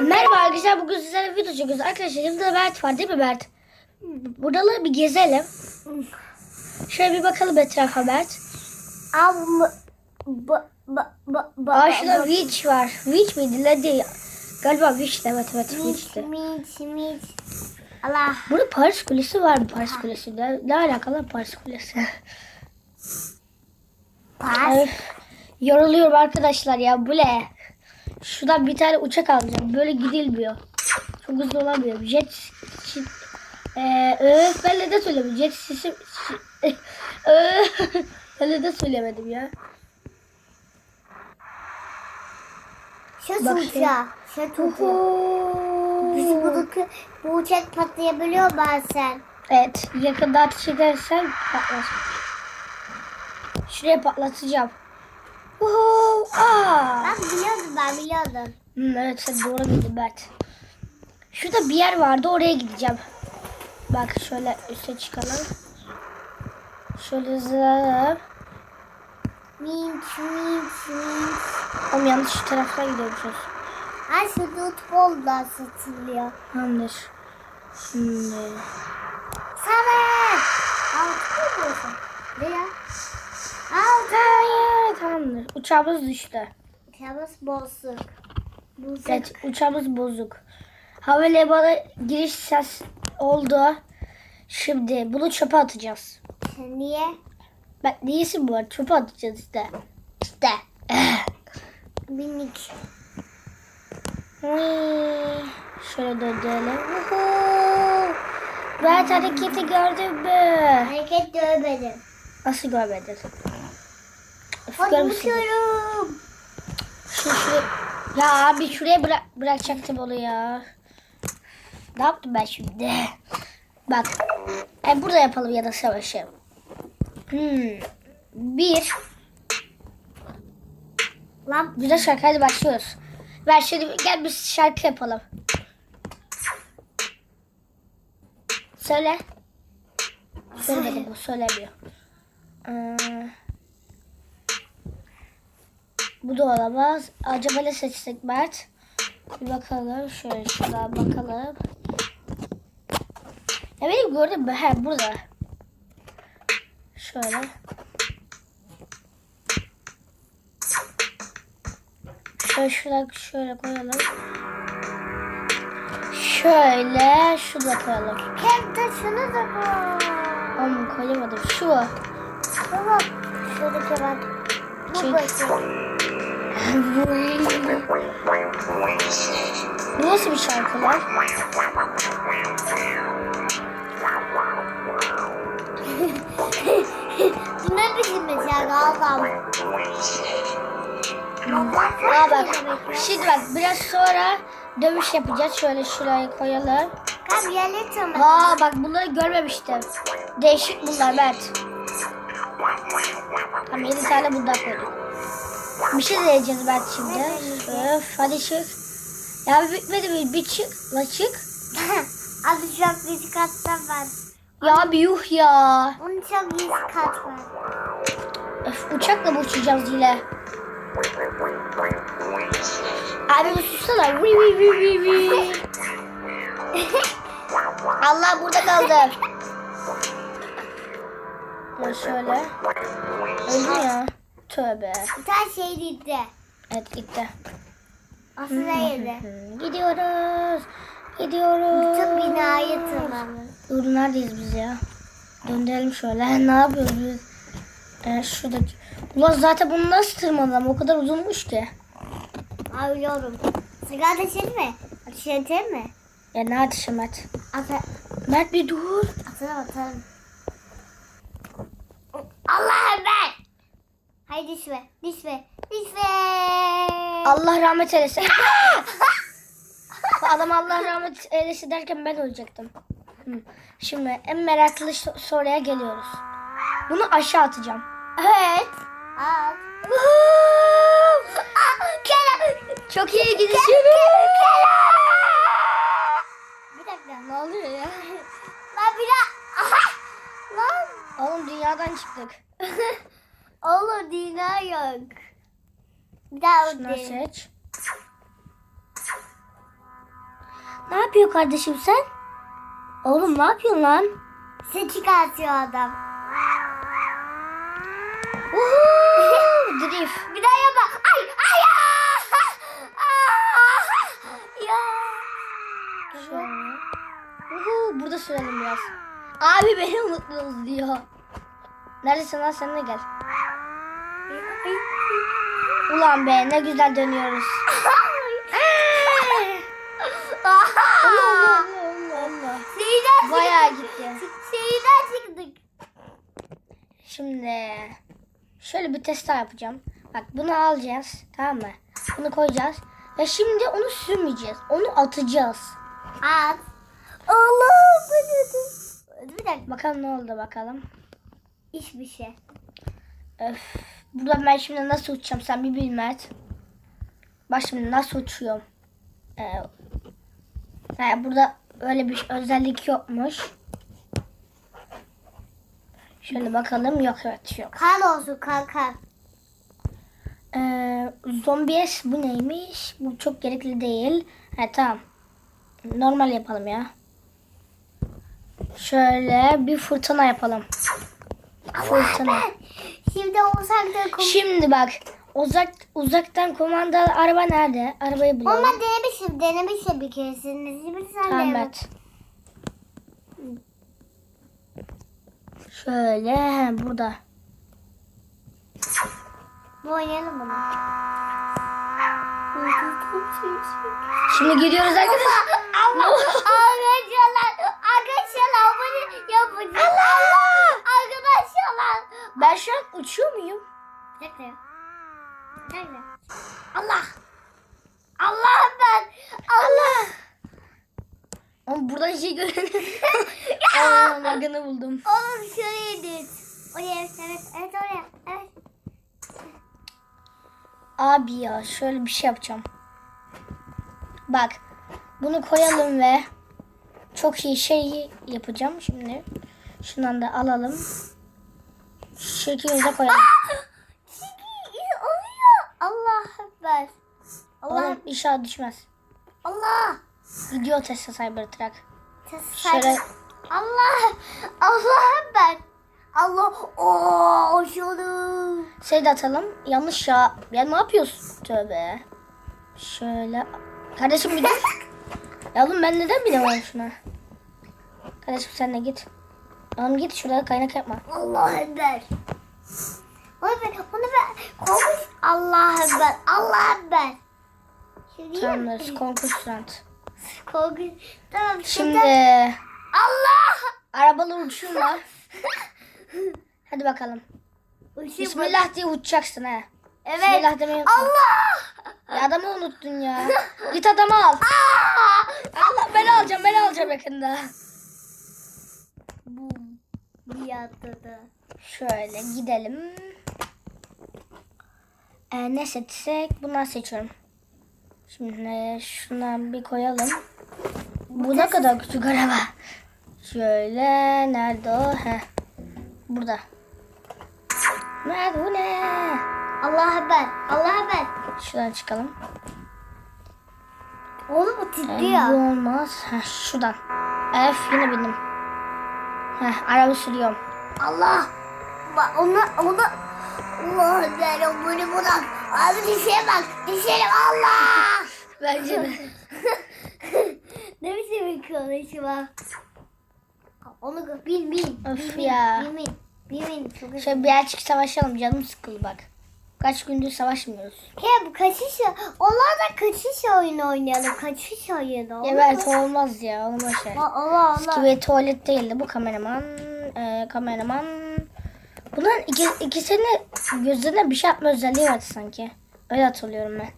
Merhaba arkadaşlar bugün sizlerle video çekiyoruz. Arkadaşlar yanımda Mert var değil mi Mert? Buraları bir gezelim. Şöyle bir bakalım etrafa Mert. Am bu bu bu bu. Aa şurada Witch var. Witch miydi? Ne değil. Galiba Witch evet evet Witch'ti. mit mit. Allah. Burada Paris Kulesi var mı Paris Kulesi? Ne, ne alakalı Paris Kulesi? Pas. Öf, yoruluyorum arkadaşlar ya bu ne? Şuradan bir tane uçak alacağım. Böyle gidilmiyor. Çok hızlı olamıyor. Jet Ee, ben neden söylemedim? Jet sesim... Ben neden söylemedim ya? Bak uçağı. Uhu. bu, bu uçak patlayabiliyor bazen. Evet, yakında ateş edersen patlar. Şuraya patlatacağım. Uhu. Aa. Ben biliyordum ben biliyordum. Hmm, evet sen doğru bildin Mert. Şurada bir yer vardı oraya gideceğim. Bak şöyle üste çıkalım. Şöyle zıplayalım. Mint mint mint. Ama yanlış şu taraftan gidiyormuşuz. Ay şurada futbol da satılıyor. Tamamdır. Şimdi. Sarı. Al futbol diyorsun. Ne ya? Al. Hayır tamamdır. Uçağımız düştü. Uçağımız bozuk. Bozuk. Evet uçağımız bozuk. Havalimanı giriş ses oldu. Şimdi bunu çöpe atacağız. Niye? Bak neyisi bu var? Çöpe atacağız işte. İşte. Minik. Şöyle döndürelim. Mert hareketi gördün mü? Hareket dövmedim. Nasıl görmedin? Görmüşsün. uçuyorum. Şu. Ya abi şuraya bıra bırakacaktım onu ya. Ne yaptım ben şimdi? Bak. E, burada yapalım ya da savaşı. Hmm. Bir. Lan Güzel şarkı hadi başlıyoruz. Ver şimdi gel bir şarkı yapalım. Söyle. Söylemedi bu söylemiyor. Ee, bu da olamaz. Acaba ne seçsek Mert? Bir bakalım. Şöyle şuradan bakalım. Ya benim gördüm mü? He burada. Şöyle. Şöyle şuradan şöyle koyalım. Şöyle şurada koyalım. hem de şunu da koy. Ama koyamadım. Şu. Baba şuradaki bak. Bu Çek. Bu nasıl bir şarkı lan? Bu ne biçim mesela adam? Aa bak. Şimdi bak biraz sonra dövüş yapacağız. Şöyle şuraya koyalım. Aa bak bunları görmemiştim. Değişik bunlar Mert. Tamam 7 tane bundan koyduk. Bir şey deneyeceğiz Mert şimdi. Öf hadi çık. Ya bitmedi mi? Bir çık. La çık. Abi çok yüz katta var. Ya bir yuh ya. Onun çok yüz kat var. Öf, uçakla mı uçacağız yine? Abi bir sussana. Allah burada kaldı. Ya şöyle. Öldü ya. Tövbe. Bir tane şey gitti. Evet gitti. Aslında yedi. Gidiyoruz. Gidiyoruz. Bütün binayı tırmanır. Dur neredeyiz biz ya? Döndürelim şöyle. Ne yapıyoruz biz? Ee, şuradaki. Ulan zaten bunu nasıl tırmanalım? O kadar uzunmuş ki. Abi biliyorum. Sigara ateşin mi? Ateş edeyim mi? Ya ne ateşi Mert? Ata Mert bir dur. atarım atarım. Allah'ım ben. Haydi düşme. Düşme. Düşme. Allah rahmet eylesin. Adam Allah rahmet eylesin derken ben ölecektim. Hı. Şimdi en meraklı so- soruya geliyoruz. Bunu aşağı atacağım. Evet. Al. Çok iyi gidiyorum. Bir dakika. Ne oluyor ya? Lan bir daha. Aha. Lan. Oğlum dünyadan çıktık. Oğlum dünya yok. Bir daha seç. Ne yapıyor kardeşim sen? Oğlum ne yapıyorsun lan? Ses çıkartıyor adam. Uhu, drift. Bir daha yapma. Ay ay ya. ya. Şöyle. Uhu, burada sürelim biraz. Abi beni unuttunuz diyor. Neredesin lan sen de gel. Ulan be ne güzel dönüyoruz. Şeyden Bayağı gitti. Şeyden çıktık. Şimdi şöyle bir test daha yapacağım. Bak bunu alacağız tamam mı? Bunu koyacağız. Ve şimdi onu sürmeyeceğiz. Onu atacağız. At. Allah'ım ben. Bir dakika. Bakalım ne oldu bakalım. Hiçbir şey. Öf. Buradan ben şimdi nasıl uçacağım sen bir bil Mert. Bak şimdi nasıl uçuyorum. Ee, he, burada öyle bir özellik yokmuş. Şöyle bakalım yok evet yok. Kar olsun kar. Ee, zombies bu neymiş? Bu çok gerekli değil. He tamam. Normal yapalım ya. Şöyle bir fırtına yapalım. Fırtına. Şimdi uzakta kum. Şimdi bak. Uzak uzaktan kumandalı araba nerede? Arabayı bulalım. Ama denemişim, denemişim bir keresinde. Şimdi sen. Mert. Şöyle he, burada. Bu oynayalım bunu. Şimdi gidiyoruz arkadaşlar. Arkadaşlar, arkadaşlar bunu yapacağız. Allah! Arkadaşlar. Ben şu an uçuyor muyum? Bir dakika. Allah. Allah ben. Allah. Ama buradan şey göremiyorum. Aa, magını buldum. Oğlum şuraya. Oraya evet, evet, evet oraya. Evet. Abi ya şöyle bir şey yapacağım. Bak bunu koyalım ve çok iyi şey yapacağım şimdi. Şundan da alalım. Şekilde koyalım. Çiki oluyor. Allah ekber. Allah. Oğlum inşallah düşmez. Allah. Gidiyor Tesla Cybertruck. Sen- Şöyle Allah. Allah ekber. Allah. Oo şunu. şey de atalım. Yanlış ya. Ya ne yapıyorsun? Tövbe. Şöyle. Kardeşim bir dur. Ya oğlum ben neden bilemem şuna? Kardeşim sen de git. Oğlum git şurada kaynak yapma. Allah ekber. Onu ver, onu ver. Konuş. Allah ekber. Allah ekber. Şimdi Tamamdır. Konkursant. Korkunç. Tamam Şimdi Allah. arabalar uçurma. Hadi bakalım. Uçayım Bismillah diye uçacaksın ha. Evet. Bismillah demeyi unutma. Allah. Ya adamı unuttun ya. Git adamı al. Allah ben alacağım ben alacağım yakında. Bum. Bir atladı. Şöyle gidelim. Ee, ne seçsek bundan seçiyorum. Şimdi şuna bir koyalım. Bu ne kadar küçük araba. Şöyle nerede o? Heh. Burada. Nerede bu ne? Allah haber. Allah haber. Şuradan çıkalım. Oğlum bu Ee, bu titriyor. olmaz. Heh, şuradan. F yine bindim. Heh, araba sürüyorum. Allah. Bak ona ona Allah haber. Bunu bırak. Abi dişe bak. Dişelim Allah. Bence de. ne biçim bir konuşma. Onu bin bin. Öf bin, ya. Bin bin. Bin bin. Şöyle bir açık savaşalım. Canım sıkıldı bak. Kaç gündür savaşmıyoruz. He bu kaçış onlar da kaçış oyunu oynayalım. Kaçış oyunu. Evet mu? olmaz ya. Onu boş ver. Allah Allah. Gibi tuvalet değildi bu kameraman. E, kameraman. Bunların iki, ikisinin gözlerine bir şey yapma özelliği vardı sanki. Öyle hatırlıyorum ben.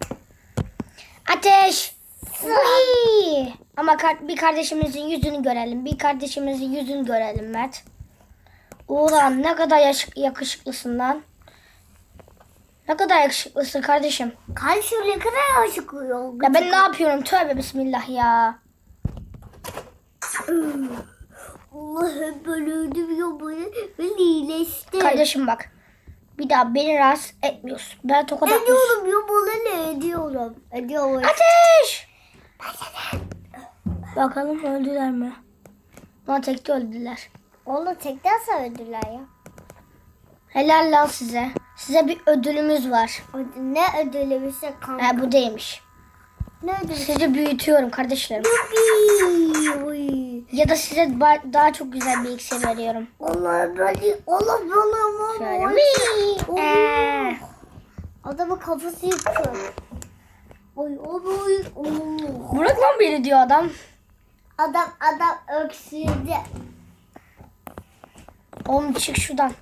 Ateş! Uy! Ama bir kardeşimizin yüzünü görelim. Bir kardeşimizin yüzünü görelim Mert. Ulan ne kadar yakışıklısın lan. Ne kadar yakışıklısın kardeşim. Karşı ne kadar aşık oluyor. Ya ben ne yapıyorum? Tövbe bismillah ya. Allah'ım böyle ödüm ya böyle. Ben iyileştim. Kardeşim bak. Bir daha beni rahatsız etmiyorsun. Ben tokat atmışım. Ediyorum ya bana ne ediyorum. Ediyorum. Ateş! Bakalım öldüler mi? Ama tekte öldüler. Oğlum tekten söylediler ya. Helal lan size. Size bir ödülümüz var. Ne ödülü bir şey kanka. Ha, bu değilmiş. Ne ödülü? Sizi büyütüyorum kardeşlerim. Ya da size daha çok güzel bir iksir veriyorum. Allah böyle Allah böyle Şöyle. Ee. Adamın kafası yıktı. Oy oy oy. Bırak lan beni diyor adam. Adam adam öksürdü. Oğlum çık şuradan.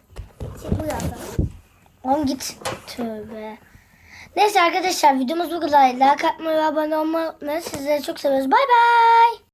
Çıkmıyor adam. Oğlum git. Tövbe. Neyse arkadaşlar videomuz bu kadar. Like atmayı ve abone olmayı unutmayın. Sizleri çok seviyoruz. Bay bay.